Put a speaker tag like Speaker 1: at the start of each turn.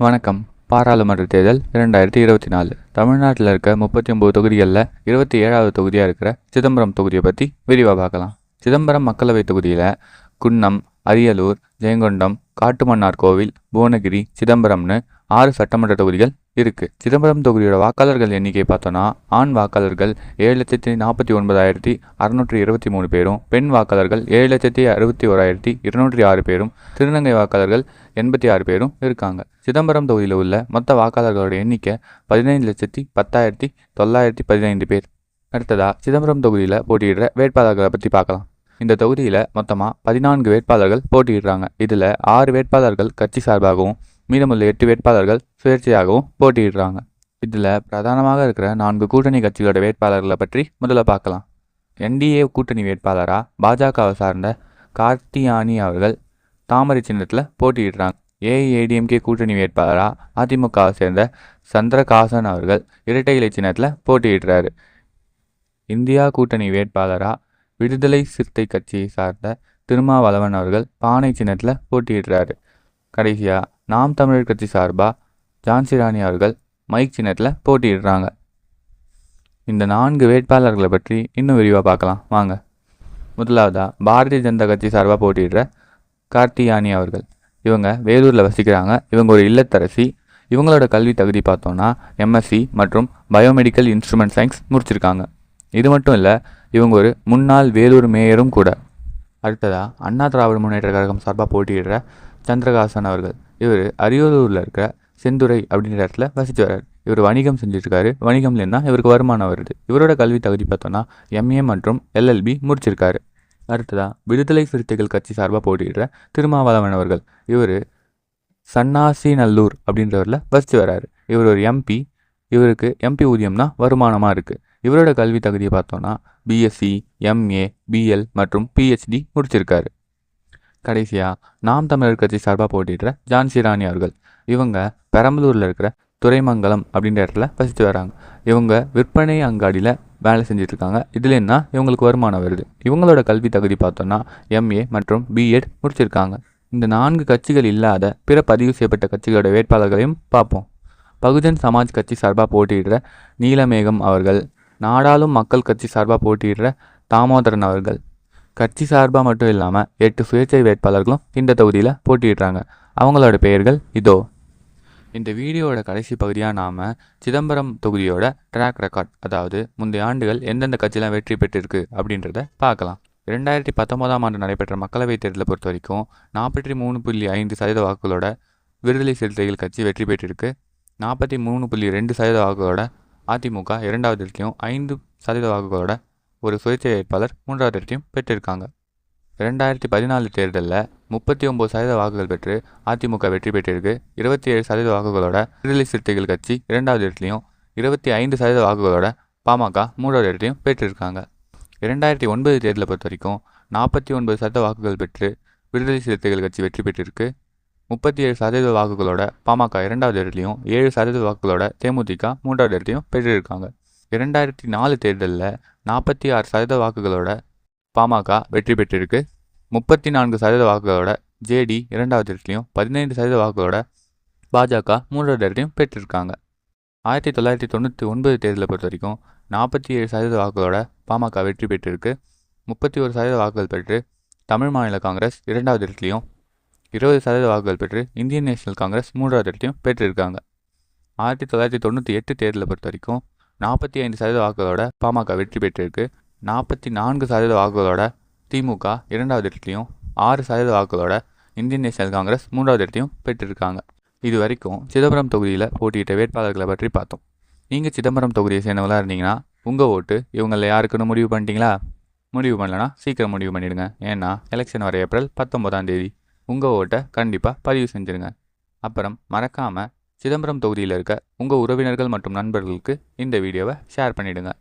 Speaker 1: வணக்கம். பாராளுமன்ற தேர்தல் இரண்டாயிரத்தி இருபத்தி நாலு. தமிழ்நாட்டில் இருக்க முப்பத்தி ஒம்பது தொகுதிகளில் இருபத்தி ஏழாவது தொகுதியாக இருக்கிற சிதம்பரம் தொகுதியை பற்றி விரிவாக பார்க்கலாம். சிதம்பரம் மக்களவைத் தொகுதியில் குன்னம் அரியலூர் ஜெயங்கொண்டம் காட்டுமன்னார் கோவில் புவனகிரி சிதம்பரம்னு ஆறு சட்டமன்ற தொகுதிகள் இருக்குது சிதம்பரம் தொகுதியோட வாக்காளர்கள் எண்ணிக்கை பார்த்தோன்னா ஆண் வாக்காளர்கள் ஏழு லட்சத்தி நாற்பத்தி ஒன்பதாயிரத்தி அறுநூற்றி இருபத்தி மூணு பேரும் பெண் வாக்காளர்கள் ஏழு லட்சத்தி அறுபத்தி ஓராயிரத்தி இருநூற்றி ஆறு பேரும் திருநங்கை வாக்காளர்கள் எண்பத்தி ஆறு பேரும் இருக்காங்க. சிதம்பரம் தொகுதியில் உள்ள மொத்த வாக்காளர்களோட எண்ணிக்கை பதினைந்து லட்சத்தி பத்தாயிரத்தி தொள்ளாயிரத்தி பதினைந்து பேர். அடுத்ததா சிதம்பரம் தொகுதியில் போட்டியிடுற வேட்பாளர்களை பற்றி பார்க்கலாம். இந்த தொகுதியில் மொத்தமாக பதினான்கு வேட்பாளர்கள் போட்டியிடுறாங்க. இதில் ஆறு வேட்பாளர்கள் கட்சி சார்பாகவும் மீதமுள்ள எட்டு வேட்பாளர்கள் சுயேட்சையாகவும் போட்டியிடுறாங்க. இதில் பிரதானமாக இருக்கிற நான்கு கூட்டணி கட்சிகளோட வேட்பாளர்களை பற்றி முதல்ல பார்க்கலாம். என்டிஏ கூட்டணி வேட்பாளராக பாஜகவை சார்ந்த கார்த்தியானி அவர்கள் தாமரை சின்னத்தில் போட்டியிடுறாங்க. ஏஐஏடிஎம்கே கூட்டணி வேட்பாளராக அதிமுகவை சேர்ந்த சந்திரகாசன் அவர்கள் இரட்டை இலை சின்னத்தில் போட்டியிடுறாரு. இந்தியா கூட்டணி வேட்பாளராக விடுதலை சிறுத்தை கட்சியை சார்ந்த திருமாவளவன் அவர்கள் பானை சின்னத்தில் போட்டியிடுறாரு. கடைசியாக நாம் தமிழர் கட்சி சார்பாக ஜான்சி ராணி அவர்கள் மைக் சின்னத்தில் போட்டியிடுறாங்க. இந்த நான்கு வேட்பாளர்களை பற்றி இன்னும் விரிவாக பார்க்கலாம். வாங்க. முதலாவதாக பாரதிய ஜனதா கட்சி சார்பாக போட்டியிடுற கார்த்தியானி அவர்கள். இவங்க வேலூரில் வசிக்கிறாங்க. இவங்க ஒரு இல்லத்தரசி. இவங்களோட கல்வி தகுதி பார்த்தோன்னா எம்எஸ்சி மற்றும் பயோமெடிக்கல் இன்ஸ்ட்ருமெண்ட் சயின்ஸ் முடிச்சிருக்காங்க. இது மட்டும் இல்லை இவங்க ஒரு முன்னாள் வேலூர் மேயரும் கூட. அடுத்ததாக அண்ணா திராவிட முன்னேற்ற கழகம் சார்பாக போட்டியிடுற சந்திரகாசன் அவர்கள். இவர் அரியலூரில் இருக்கிற செந்துறை அப்படின்ற இடத்துல வசித்து வர்றார். இவர் வணிகம் செஞ்சுருக்காரு வணிகம்லேருந்து தான் இவருக்கு வருமானம் வருது. இவரோட கல்வி தகுதி பார்த்தோன்னா எம்ஏ மற்றும் எல்எல்பி முடிச்சிருக்காரு. அடுத்ததாக விடுதலை சிறுத்தைகள் கட்சி சார்பாக போட்டியிடுற திருமாவளவன் அவர்கள். இவர் சன்னாசி நல்லூர் அப்படின்றவரில் வசித்து வர்றாரு. இவர் ஒரு எம்பி இவருக்கு எம்பி ஊதியம்னா வருமானமாக இருக்குது இவரோட கல்வி தகுதியை பார்த்தோன்னா பிஎஸ்சி எம்ஏ பிஎல் மற்றும் பிஹெச்டி முடிச்சிருக்காரு. கடைசியாக நாம் தமிழர் கட்சி சார்பாக போட்டிடுற ஜான்சி ராணி அவர்கள். இவங்க பெரம்பலூரில் இருக்கிற துறைமங்கலம் அப்படின்ற இடத்துல வசித்து வராங்க. இவங்க விற்பனை அங்காடியில் வேலை செஞ்சிட்ருக்காங்க. இதுல என்ன? இவங்களுக்கு வருமானம் வருது. இவங்களோட கல்வி தகுதி பார்த்தோன்னா எம்ஏ மற்றும் பிஎட் முடிச்சிருக்காங்க. இந்த நான்கு கட்சிகள் இல்லாத பிற பதிவு செய்யப்பட்ட கட்சிகளோட வேட்பாளர்களையும் பார்ப்போம். பகுஜன் சமாஜ் கட்சி சார்பாக போட்டியிடுற நீலமேகம் அவர்கள் நாடாளும் மக்கள் கட்சி சார்பாக போட்டியிடுற தாமோதரன் அவர்கள் கட்சி சார்பாக மட்டும் இல்லாமல் எட்டு சுயேட்சை வேட்பாளர்களும் இந்த தொகுதியில் போட்டியிடுறாங்க. அவங்களோட பெயர்கள் இதோ. இந்த வீடியோவோட கடைசி பகுதியாக நாம் சிதம்பரம் தொகுதியோட ட்ராக் ரெக்கார்ட் அதாவது முந்தைய ஆண்டுகள் எந்தெந்த கட்சியெலாம் வெற்றி பெற்றிருக்கு அப்படின்றத பார்க்கலாம். ரெண்டாயிரத்தி பத்தொம்போதாம் ஆண்டு நடைபெற்ற மக்களவைத் தேர்தலை பொறுத்த வரைக்கும் நாற்பத்தி மூணு புள்ளி ஐந்து சதவீத வாக்குகளோட விடுதலை சிறுத்தைகள் கட்சி வெற்றி பெற்றிருக்கு. நாற்பத்தி மூணு புள்ளி ரெண்டு சதவீத வாக்குகளோட அதிமுக இரண்டாவது இருக்கையும் ஐந்து சதவீத வாக்குகளோட ஒரு சுயேட்சை வேட்பாளர் மூன்றாவது இடத்தையும் பெற்றிருக்காங்க. ரெண்டாயிரத்தி பதினாலு தேர்தலில் முப்பத்தி ஒம்பது சதவீத வாக்குகள் பெற்று அதிமுக வெற்றி பெற்றிருக்கு. இருபத்தி ஏழு சதவீத வாக்குகளோட விடுதலை சிறுத்தைகள் கட்சி இரண்டாவது இடத்துலையும் இருபத்தி ஐந்து சதவீத வாக்குகளோட பாமக மூன்றாவது இடத்தையும் பெற்றிருக்காங்க. இரண்டாயிரத்தி ஒன்பது தேர்தலை பொறுத்த வரைக்கும் நாற்பத்தி ஒன்பது சதவீத வாக்குகள் பெற்று விடுதலை சிறுத்தைகள் கட்சி வெற்றி பெற்றிருக்கு. முப்பத்தி ஏழு சதவீத வாக்குகளோட பாமக இரண்டாவது இடத்துலையும் ஏழு சதவீத வாக்குகளோட தேமுதிக மூன்றாவது இடத்தையும் பெற்றிருக்காங்க. இரண்டாயிரத்தி நாலு தேர்தலில் நாற்பத்தி ஆறு சதவீத வாக்குகளோட பாமக வெற்றி பெற்றிருக்கு. முப்பத்தி நான்கு சதவீத வாக்குகளோட ஜேடி இரண்டாவது இடத்துலையும் பதினைந்து சதவீத வாக்குகளோட பாஜக மூன்றாவது இடத்தையும் பெற்றிருக்காங்க. ஆயிரத்தி தொள்ளாயிரத்தி தொண்ணூற்றி ஒன்பது தேர்தலை பொறுத்த வரைக்கும் நாற்பத்தி ஏழு சதவீத வாக்குகளோட பாமக வெற்றி பெற்றிருக்கு. முப்பத்தி ஒரு சதவீத வாக்குகள் பெற்று தமிழ் மாநில காங்கிரஸ் இரண்டாவது இடத்துலையும் இருபது சதவீத வாக்குகள் பெற்று இந்தியன் நேஷனல் காங்கிரஸ் மூன்றாவது இடத்தையும் பெற்றிருக்காங்க. ஆயிரத்தி தொள்ளாயிரத்தி தொண்ணூற்றி எட்டு தேர்தலை பொறுத்த வரைக்கும் நாற்பத்தி ஐந்து சதவீத வாக்குகளோட பாமக வெற்றி பெற்றிருக்கு. நாற்பத்தி நான்கு சதவீத வாக்குகளோட திமுக இரண்டாவது இடத்துலையும் ஆறு சதவீத வாக்குகளோட இந்தியன் நேஷனல் காங்கிரஸ் மூன்றாவது இடத்தையும் பெற்றிருக்காங்க. இது வரைக்கும் சிதம்பரம் தொகுதியில் போட்டியிட்ட வேட்பாளர்களை பற்றி பார்த்தோம். நீங்கள் சிதம்பரம் தொகுதியை சேர்ந்தவங்களாக இருந்தீங்கன்னா உங்கள் ஓட்டு இவங்களில் யாருக்குன்னு முடிவு பண்ணிட்டீங்களா? முடிவு பண்ணலன்னா சீக்கிரம் முடிவு பண்ணிடுங்க. ஏன்னா எலெக்ஷன் வர ஏப்ரல் பத்தொம்போதாம் தேதி. உங்கள் ஓட்டை கண்டிப்பாக பதிவு செஞ்சுருங்க. அப்புறம் மறக்காமல் சிதம்பரம் தொகுதியில் இருக்க உங்கள் உறவினர்கள் மற்றும் நண்பர்களுக்கு இந்த வீடியோவை ஷேர் பண்ணிவிடுங்க